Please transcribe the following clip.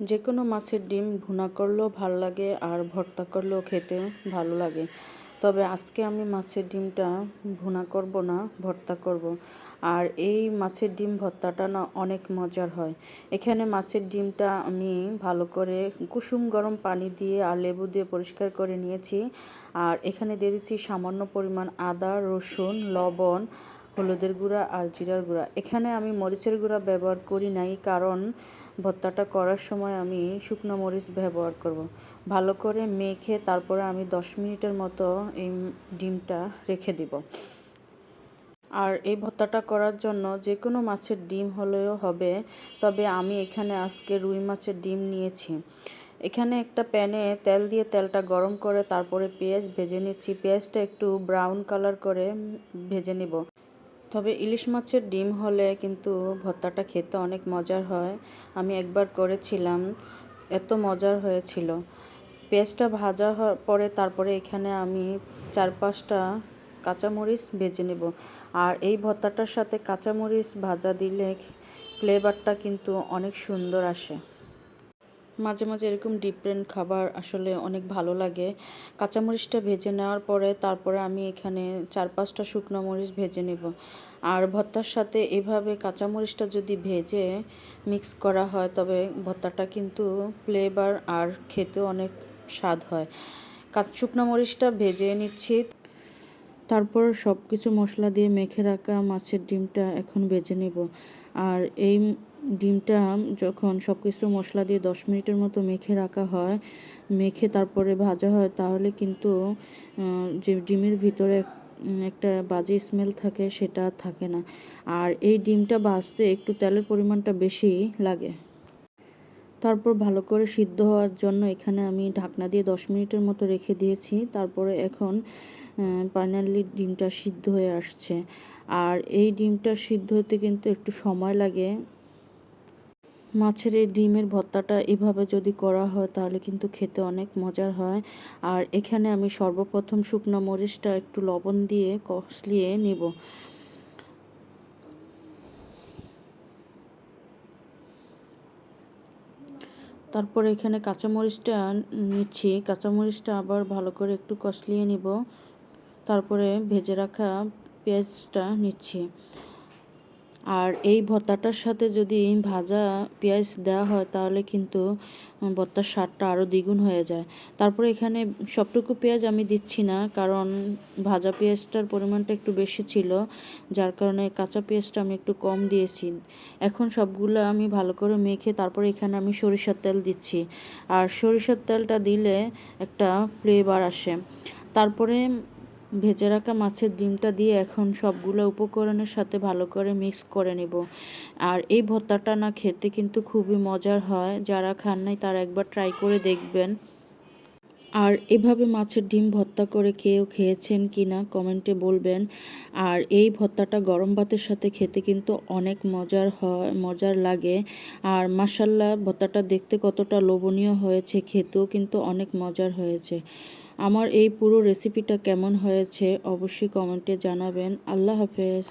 যে কোনো মাছের ডিম ভুনা করলেও ভালো লাগে আর ভর্তা করলেও খেতে ভালো লাগে। তবে আজকে আমি মাছের ডিমটা ভুনা করব না, ভর্তা করব। আর এই মাছের ডিম ভর্তাটা না অনেক মজার হয়। এখানে মাছের ডিমটা আমি ভালো করে কুসুম গরম পানি দিয়ে আর লেবু দিয়ে পরিষ্কার করে নিয়েছি। আর এখানে দিয়ে দিচ্ছি সামান্য পরিমাণ আদা, রসুন, লবণ হলুদের গুঁড়া আর জিরার গুঁড়া। এখানে আমি মরিচের গুঁড়া ব্যবহার করি নাই, কারণ ভর্তাটা করার সময় আমি শুকনো মরিচ ব্যবহার করব। ভালো করে মেখে তারপরে আমি দশ মিনিটের মতো এই ডিমটা রেখে দিব। আর এই ভর্তাটা করার জন্য যে কোনো মাছের ডিম হলেও হবে, তবে আমি এখানে আজকে রুই মাছের ডিম নিয়েছি। এখানে একটা প্যানে তেল দিয়ে তেলটা গরম করে তারপরে পেঁয়াজ ভেজে নিচ্ছি। পেঁয়াজটা একটু ব্রাউন কালার করে ভেজে নিব। তবে ইলিশ মাছের ডিম হলে কিন্তু ভর্তাটা খেতে অনেক মজার হয়। আমি একবার করেছিলাম, এত মজার হয়েছিল। পেঁয়াজটা ভাজা হওয়ার পরে তারপরে এখানে আমি চার পাঁচটা কাঁচামরিচ ভেজে নেব। আর এই ভর্তাটার সাথে কাঁচামরিচ ভাজা দিলে ফ্লেভারটা কিন্তু অনেক সুন্দর আসে। মাঝে মাঝে এরকম ডিফারেন্ট খাবার আসলে অনেক ভালো লাগে। কাঁচামরিচটা ভেজে নেওয়ার পরে তারপরে আমি এখানে চার পাঁচটা শুকনো মরিচ ভেজে নেব। আর ভর্তার সাথে এভাবে কাঁচামরিচটা যদি ভেজে মিক্স করা হয়, তবে ভর্তাটা কিন্তু ফ্লেভার আর খেতেও অনেক স্বাদ হয়। শুকনো মরিচটা ভেজে নিচ্ছি। তারপর সব কিছু মশলা দিয়ে মেখে রাখা মাছের ডিমটা এখন ভেজে নেব। আর এই ডিমটা যখন সব কিছু মশলা দিয়ে দশ মিনিটের মতো মেখে রাখা হয়, মেখে তারপরে ভাজা হয়, তাহলে কিন্তু যে ডিমের ভিতরে একটা বাজে স্মেল থাকে সেটা থাকে না। আর এই ডিমটা ভাজতে একটু তেলের পরিমাণটা বেশি লাগে। তারপর ভালো করে সিদ্ধ হওয়ার জন্য এখানে আমি ঢাকনা দিয়ে দশ মিনিটের মতো রেখে দিয়েছি। তারপরে এখন ফাইনালি ডিমটা সিদ্ধ হয়ে আসছে। আর এই ডিমটা সিদ্ধ হতে কিন্তু একটু সময় লাগে। মাছের এই ডিমের ভর্তাটা এভাবে যদি করা হয়, তাহলে কিন্তু খেতে অনেক মজার হয়। আর এখানে আমি সর্বপ্রথম শুকনো মরিচটা একটু লবণ দিয়ে কষলিয়ে নেব। তারপর এখানে কাঁচামরিচটা নিচ্ছি। কাঁচামরিচটা আবার ভালো করে একটু কষলিয়ে নিব। তারপরে ভেজে রাখা পেঁয়াজটা নিচ্ছি। আর এই ভর্তাটার সাথে যদি ভাজা পেঁয়াজ দেওয়া হয়, তাহলে কিন্তু ভর্তার স্বাদটা আরও দ্বিগুণ হয়ে যায়। তারপরে এখানে সবটুকু পেঁয়াজ আমি দিচ্ছি না, কারণ ভাজা পেঁয়াজটার পরিমাণটা একটু বেশি ছিল, যার কারণে কাঁচা পেঁয়াজটা আমি একটু কম দিয়েছি। এখন সবগুলো আমি ভালো করে মেখে তারপরে এখানে আমি সরিষার তেল দিচ্ছি। আর সরিষার তেলটা দিলে একটা ফ্লেভার আসে। তারপরে ভেজে রাখা মাছের ডিমটা দিয়ে এখন সবগুলো উপকরণের সাথে ভালো করে মিক্স করে নেব। আর এই ভর্তাটা না খেতে কিন্তু খুবই মজার হয়। যারা খান নাই তারা একবার ট্রাই করে দেখবেন। আর এভাবে মাছের ডিম ভর্তা করে কেউ খেয়েছেন কি না কমেন্টে বলবেন। আর এই ভর্তাটা গরম ভাতের সাথে খেতে কিন্তু অনেক মজার হয়, মজার লাগে। আর মাসাল্লা ভর্তাটা দেখতে কতটা লোভনীয় হয়েছে, খেতেও কিন্তু অনেক মজার হয়েছে। আমার এই পুরো রেসিপিটা কেমন হয়েছে অবশ্যই কমেন্টে জানাবেন। আল্লাহ হাফেজ।